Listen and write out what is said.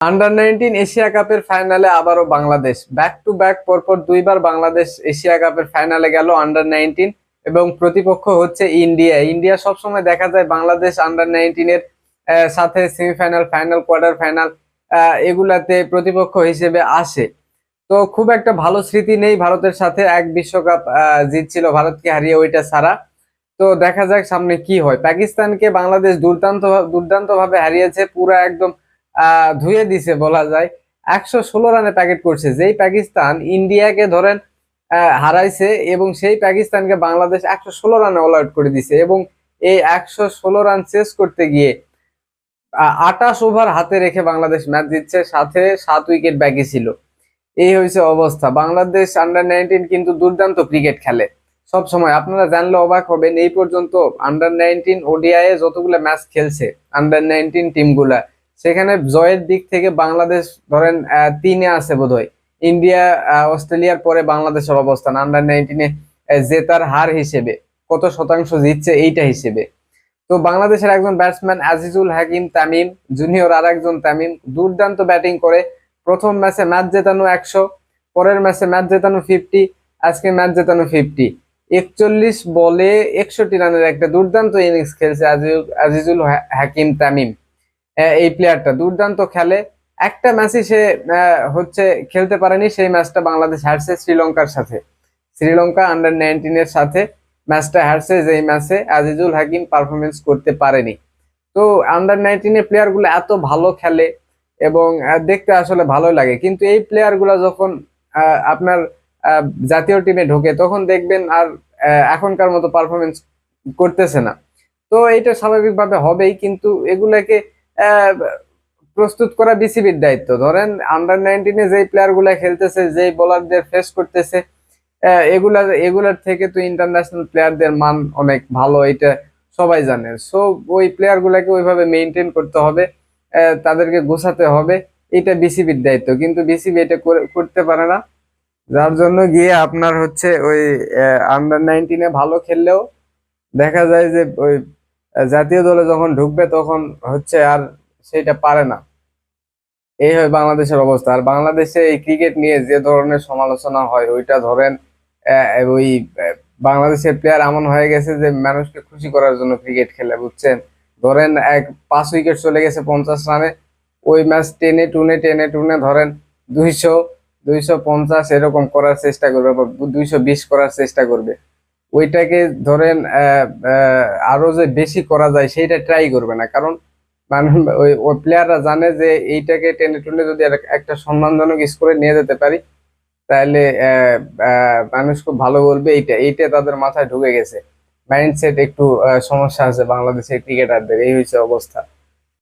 Under nineteen Asia কাপের ফাইনালে আবারও বাংলাদেশ। ব্যাক টু ব্যাক পরপর দুইবার বাংলাদেশ এশিয়া কাপের ফাইনালে গেল আন্ডার নাইনটিন এবং প্রতিপক্ষ হচ্ছে ইন্ডিয়া ইন্ডিয়া সবসময় দেখা যায় বাংলাদেশ আন্ডার নাইনটিনের সাথে সেমিফাইনাল ফাইনাল কোয়ার্টার ফাইনাল এগুলাতে প্রতিপক্ষ হিসেবে আসে। তো খুব একটা ভালো স্মৃতি নেই ভারতের সাথে। এক বিশ্বকাপ জিতছিল ভারতকে হারিয়ে ওইটা ছাড়া। তো দেখা যাক সামনে কি হয়। পাকিস্তানকে বাংলাদেশ দুর্দান্ত দুর্দান্ত ভাবে হারিয়েছে। পুরো একদম ধুয়ে দিছে, বলা যায়। একশো ষোলো রানে প্যাকেট করছে। যেই পাকিস্তান ইন্ডিয়াকে ধরেন হারাইছে এবং সেই পাকিস্তানকে বাংলাদেশ একশো ষোলো রানে অল আউট করে দিছে এবং এই একশো ষোলো রান শেষ করতে গিয়ে আটাশ ওভার হাতে রেখে বাংলাদেশ ম্যাচ জিতছে। সাথে সাত উইকেট বাকি ছিল। এই হয়েছে অবস্থা। বাংলাদেশ আন্ডার নাইনটিন কিন্তু দুর্দান্ত ক্রিকেট খেলে। সব সময় আপনারা জানলে অবাক হবেন, এই পর্যন্ত আন্ডার নাইনটিন ওডিআই যতগুলো ম্যাচ খেলছে আন্ডার নাইনটিন টিমগুলা সেখানে জয়ের দিক থেকে বাংলাদেশ ধরেন তিনে আছে বোধহয়। ইন্ডিয়া অস্ট্রেলিয়ার পরে বাংলাদেশের অবস্থান আন্ডার নাইনটিনে জেতার হার হিসেবে। কত শতাংশ জিতছে এইটা হিসেবে। তো বাংলাদেশের একজন ব্যাটসম্যান আজিজুল হাকিম তামিম জুনিয়র আর একজন তামিম, দুর্দান্ত ব্যাটিং করে। প্রথম ম্যাচে ম্যাচ জেতানো একশো, পরের ম্যাচে ম্যাচ জেতানো ফিফটি আজকে ম্যাচ জেতানো ফিফটি একচল্লিশ বলে একষট্টি রানের একটা দুর্দান্ত ইনিংস খেলছে আজিজুল হাকিম তামিম। এই প্লেয়ারটা দুর্দান্ত খেলে। একটা ম্যাচই সে হচ্ছে খেলতে পারেনি, সেই ম্যাচটা বাংলাদেশ হারছে শ্রীলঙ্কার সাথে। শ্রীলঙ্কা আন্ডার নাইনটিনের সাথে ম্যাচটা হারছে, যেই ম্যাচে আজিজুল হাকিম পারফরমেন্স করতে পারেনি। তো আন্ডার নাইনটিনের প্লেয়ারগুলো এত ভালো খেলে এবং দেখতে আসলে ভালো লাগে। কিন্তু এই প্লেয়ারগুলা যখন আপনার জাতীয় টিমে ঢোকে, তখন দেখবেন আর এখনকার মতো পারফরমেন্স করতেছে না। তো এটা স্বাভাবিকভাবে হবেই, কিন্তু এগুলাকে প্রস্তুত করা বিসিবির দায়িত্ব। ধরেন আন্ডার নাইনটিনে যেই প্লেয়ারগুলা খেলতেছে, যেই বোলারদের ফেস করতেছে এগুলা, এগুলার থেকে তো ইন্টারন্যাশনাল প্লেয়ারদের মান অনেক ভালো, এটা সবাই জানে। সো ওই প্লেয়ার গুলাকে ওইভাবে মেনটেন করতে হবে তাদেরকে গোছাতে হবে, এটা বিসিবির দায়িত্ব। কিন্তু বিসিবি এটা করে- করতে পারে না। যার জন্য গিয়ে আপনার হচ্ছে ওই আন্ডার নাইনটিনে ভালো খেললেও দেখা যায় যে ওই জাতীয় দলে যখন ঢুকবে তখন হচ্ছে আর সেটা পারে না। এই হয় বাংলাদেশের অবস্থা। আর বাংলাদেশে এই ক্রিকেট নিয়ে যে ধরনের সমালোচনা হয়, ওইটা ধরেন ওই বাংলাদেশের প্লেয়ার এমন হয়ে গেছে যে মানুষকে খুশি করার জন্য ক্রিকেট খেলে, বুঝছেন? ধরেন এক পাঁচ উইকেট চলে গেছে পঞ্চাশ রানে, ওই ম্যাচ টেনে টুনে টেনে টুনে ধরেন দুইশো দুইশো পঞ্চাশ এরকম করার চেষ্টা করবে বা দুইশো বিশ করার চেষ্টা করবে। ওইটাকে ধরেন আরও যে বেশি করা যায় সেইটা ট্রাই করবে না। কারণ ওই ওই প্লেয়াররা জানে যে এইটাকে টেনে টুনে যদি একটা সম্মানজনক স্কোরে নিয়ে যেতে পারি, তাহলে মানুষ খুব ভালো বলবে এইটা এইটা তাদের মাথায় ঢুকে গেছে। মাইন্ডসেট একটু সমস্যা আছে বাংলাদেশের ক্রিকেটারদের এই হচ্ছে অবস্থা।